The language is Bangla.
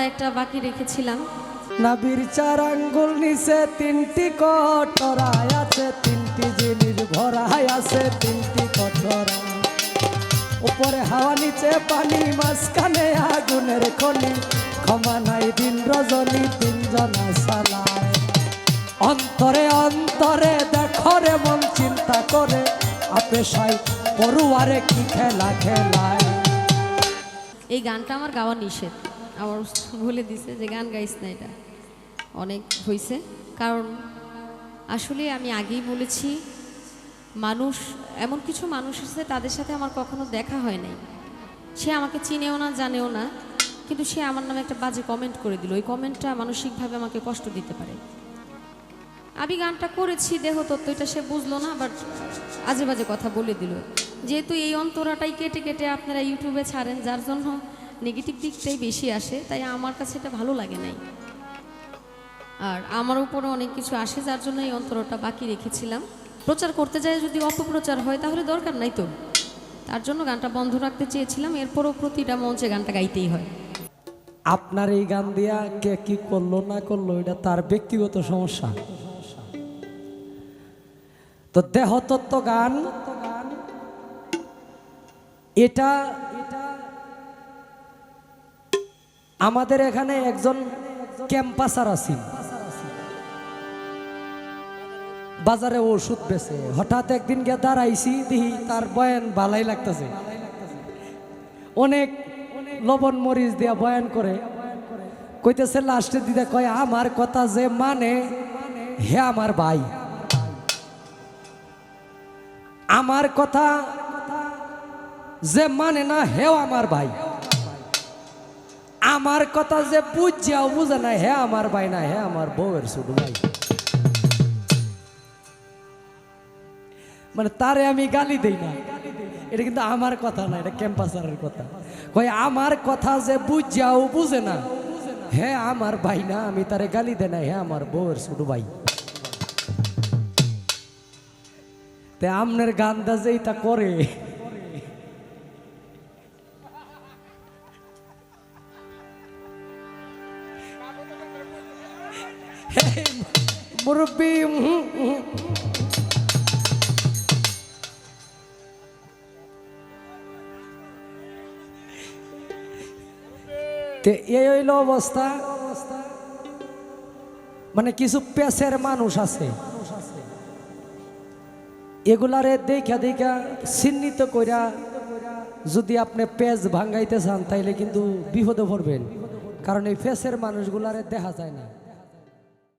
অন্তরা একটা বাকি রেখেছিলাম। নাবির চার আঙ্গুল নিচে তিনটি কটরায় আছে তিনটি জিনিস ভরায় আছে তিনটি কটরা উপরে হাওয়া নিচে পানি মাঝখানে আগুনের খনি। ক্ষমা নাই দিন রজনী তিনজন সালায় অন্তরে অন্তরে দেখো রে মন চিন্তা করে আপে সাই পড়ুয়ারে কি খেলা খেলায়। এই গানটা আমার গাওয়া নিষেধ। আমার বলে দিছে যে গান গাইস না এটা। অনেক হয়েছে কারণ আসলে আমি আগেই বলেছি, মানুষ, এমন কিছু মানুষ আছে তাদের সাথে আমার কখনো দেখা হয় নাই। সে আমাকে চিনেও না, জানেও না, কিন্তু সে আমার নামে একটা বাজে কমেন্ট করে দিল। ওই কমেন্টটা মানসিকভাবে আমাকে কষ্ট দিতে পারে। আমি গানটা করেছি, দেহ তত্ত্ব এটা সে বুঝলো না বাট আজে বাজে কথা বলে দিল। যেহেতু এই অন্তরাটাই কেটে কেটে আপনারা ইউটিউবে ছাড়েন, যার জন্য নেগেটিভ দিকটাই বেশি আসে, তাই আমার কাছে এটা ভালো লাগে নাই। আর আমার উপরে অনেক কিছু আসে, যার জন্য এই অন্তরটা বাকি রেখেছিলাম। প্রচার করতে যায় যদি অপপ্রচার হয়, তাহলে দরকার নাই তো। তার জন্য গানটা বন্ধ রাখতে চেয়েছিলাম, এরপরও প্রতিটা মঞ্চে গানটা গাইতেই হয়। আপনার এই গান দিয়া কে কি করল, না করল, এটা তার ব্যক্তিগত সমস্যা। তো দেহতত্ত্ব গান, এটা আমাদের এখানে একজন ক্যাম্পাসার আছি বাজারে ওষুধ বেছে হঠাৎ একদিন গিয়ে দাঁড়াইছি, দেখি তার বয়ান ভালাই লাগতেছে। অনেক লবণ মরিচ দিয়া বয়ান করে। কইতেছে লাস্টে দিদা কয়, আমার কথা যে মানে হে আমার ভাই। আমার কথা যে মানে না, হেও আমার ভাই। আমার কথা যে বুঝাও বুঝে না হে আমার ভাই না হে আমার বউয়ের ছোট ভাই। মানে তারে আমি গালি দেই না। এটা কিন্তু আমার কথা না, এটা ক্যাম্পাসারের কথা। কই আমার কথা যে বুঝাও বুঝে না হ্যাঁ আমার ভাই না আমি তারে গালি দেয় না হ্যাঁ আমার বউয়ের ছোট ভাই। তে আমনের গানটা যে এটা করে। অবস্থা মানে কিছু পেশের মানুষ আছে এগুলারে দেখা দেখা চিহ্নিত কইরা যদি আপনি পেজ ভাঙ্গাইতে চান তাইলে কিন্তু বিপদে পড়বেন কারণ এই ফেসের মানুষগুলারে দেখা যায় না